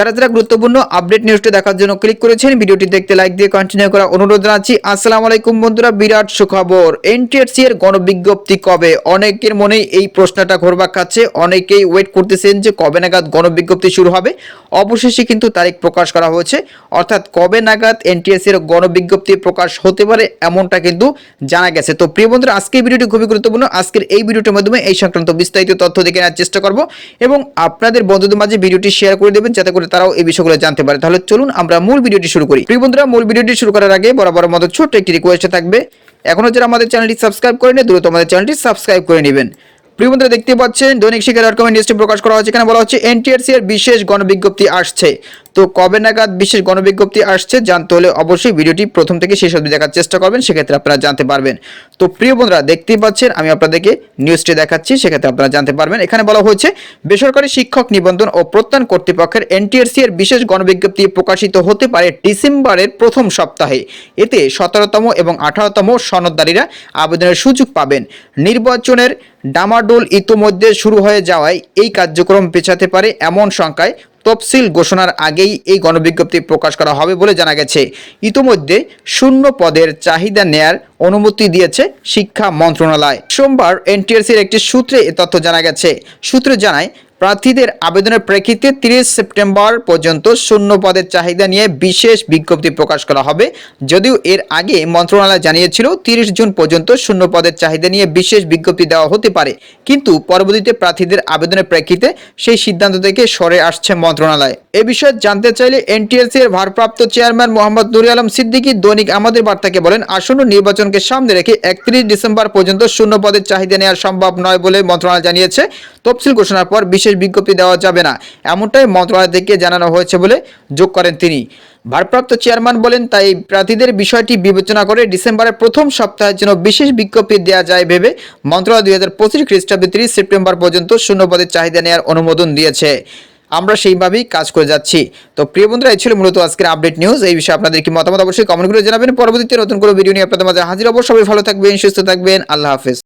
যারা যারা গুরুত্বপূর্ণ আপডেট নিউজটি দেখার জন্য ক্লিক করেছেন, ভিডিওটি দেখতে লাইক দিয়ে কন্টিনিউ করা অনুরোধ জানাচ্ছি। আসসালামু আলাইকুম বন্ধুরা, বিরাট সুখবর। এনটিআরসি এর গণবিজ্ঞপ্তি কবে? অনেকের মনেই এই প্রশ্নটা ঘোরবাক খাচ্ছে। অনেকেই ওয়েট করতেছেন যে কবে নাগাদ গণবিজ্ঞপ্তি শুরু হবে। অবশেষে কিন্তু তারিখ প্রকাশ করা হয়েছে। অর্থাৎ কবে নাগাদ এনটিএসসি এর গণবিজ্ঞপ্তি প্রকাশ হতে পারে এমনটা কিন্তু জানা গেছে। তো প্রিয় বন্ধুরা আজকের ভিডিওটি খুবই গুরুত্বপূর্ণ। আজকের এই ভিডিওটির মাধ্যমে এই সংক্রান্ত বিস্তারিত তথ্য দেখে নেওয়ার চেষ্টা করব এবং আপনাদের বন্ধুদের মাঝে ভিডিওটি শেয়ার করে দেবেন, যাতে করে তারাও এই বিষয়গুলো জানতে পারে। তাহলে চলুন আমরা মূল ভিডিওটি শুরু করি। প্রিয় বন্ধুরা, মূল ভিডিওটি শুরু করার আগে বরাবর মতো ছোট্ট একটি রিকোয়েস্ট থাকবে। এখনও যারা আমাদের চ্যানেলটি সাবস্ক্রাইব করে নেই, দ্রুত আমাদের চ্যানেলটি সাবস্ক্রাইব করে নেবেন। প্রিয় বন্ধুরা, দেখতে পাচ্ছেন, দৈনিক শিক্ষা ডট কম ইন্ডাস্ট্রি প্রকাশ করা হচ্ছে এখানে বলা হচ্ছে, এনটিআরসি এর বিশেষ গণবিজ্ঞপ্তি আসছে। তো কবে নাগাদ বিশেষ গণবিজ্ঞপ্তি আসছে জানতে হলে অবশ্যই ভিডিওটি প্রথম থেকে শেষ অবধি দেখার চেষ্টা করবেন, সেক্ষেত্রে আপনারা জানতে পারবেন। তো প্রিয় বন্ধুরা, দেখতেই পাচ্ছেন, আমি আপনাদেরকে নিউজটি দেখাচ্ছি, সেক্ষেত্রে আপনারা জানতে পারবেন। এখানে বলা হয়েছে, বেসরকারি শিক্ষক নিবন্ধন ও প্রত্যয়ন কর্তৃপক্ষের এনটিআরসি এর বিশেষ গণবিজ্ঞপ্তি প্রকাশিত হতে পারে ডিসেম্বরের প্রথম সপ্তাহে। এতে সতেরোতম এবং আঠারোতম সনদদারীরা আবেদনের সুযোগ পাবেন। নির্বাচনের ডামাডোল ইতোমধ্যে শুরু হয়ে যাওয়ায় এই কার্যক্রম পেছাতে পারে এমন সংখ্যায় তফসিল ঘোষণার আগেই এই গণবিজ্ঞপ্তি প্রকাশ করা হবে বলে জানা গেছে। ইতোমধ্যে শূন্য পদের চাহিদা নেয়ার অনুমতি দিয়েছে শিক্ষা মন্ত্রণালয়। সোমবার এনটিআরসির একটি সূত্রে এ তথ্য জানা গেছে। সূত্রে জানায় প্রার্থীদের আবেদনের প্রেক্ষিতে তিরিশ সেপ্টেম্বর পর্যন্ত শূন্য পদের চাহিদা নিয়ে বিশেষ বিজ্ঞপ্তি প্রকাশ করা হবে। যদিও এর আগে মন্ত্রণালয় জানিয়েছিল তিরিশ জুন পর্যন্ত শূন্য পদের চাহিদা নিয়ে বিশেষ বিজ্ঞপ্তি দেওয়া হতে পারে। কিন্তু পরবর্তীতে প্রার্থীদের আবেদনের প্রেক্ষিতে সেই সিদ্ধান্ত থেকে সরে আসছে মন্ত্রণালয়। এ বিষয়ে জানতে চাইলে এনটিএসসি এর ভারপ্রাপ্ত চেয়ারম্যান মোহাম্মদ নুরি আলম সিদ্দিকী দৈনিক আমাদের বার্তাকে বলেন, আসন্ন নির্বাচনকে সামনে রেখে একত্রিশ ডিসেম্বর পর্যন্ত শূন্য পদের চাহিদা নেওয়া সম্ভব নয় বলে মন্ত্রণালয় জানিয়েছে। তফসিল ঘোষণার পর বিশেষ বিজ্ঞপ্তি দেওয়া যাবে না। এমনটাই মন্ত্রণালয় থেকে জানানো হয়েছে বলে যোগ করেন তিনি। ভারপ্রাপ্ত চেয়ারম্যান বলেন, তাই প্রার্থীদের বিষয়টি বিবেচনা করে ডিসেম্বরের প্রথম সপ্তাহের জন্য বিশেষ বিজ্ঞপ্তি দেওয়া যায় ভেবে মন্ত্রণালয় দুই হাজার পঁচিশ খ্রিস্টাব্দে তিরিশ সেপ্টেম্বর পর্যন্ত শূন্য পদের চাহিদা নেওয়ার অনুমোদন দিয়েছে। আমরা সেইভাবেই কাজ করে যাচ্ছি। তো প্রিয় বন্ধুরা, এই ছিল মূলত আজকের আপডেট নিউজ। এই বিষয়ে আপনাদের কি মতামত অবশ্যই কমেন্ট করে জানাবেন। পরবর্তীতে নতুন কোনো ভিডিও নিয়ে আপনাদের মাঝে হাজির অবশ্যই ভালো থাকবেন, সুস্থ থাকবেন। আল্লাহ হাফেজ।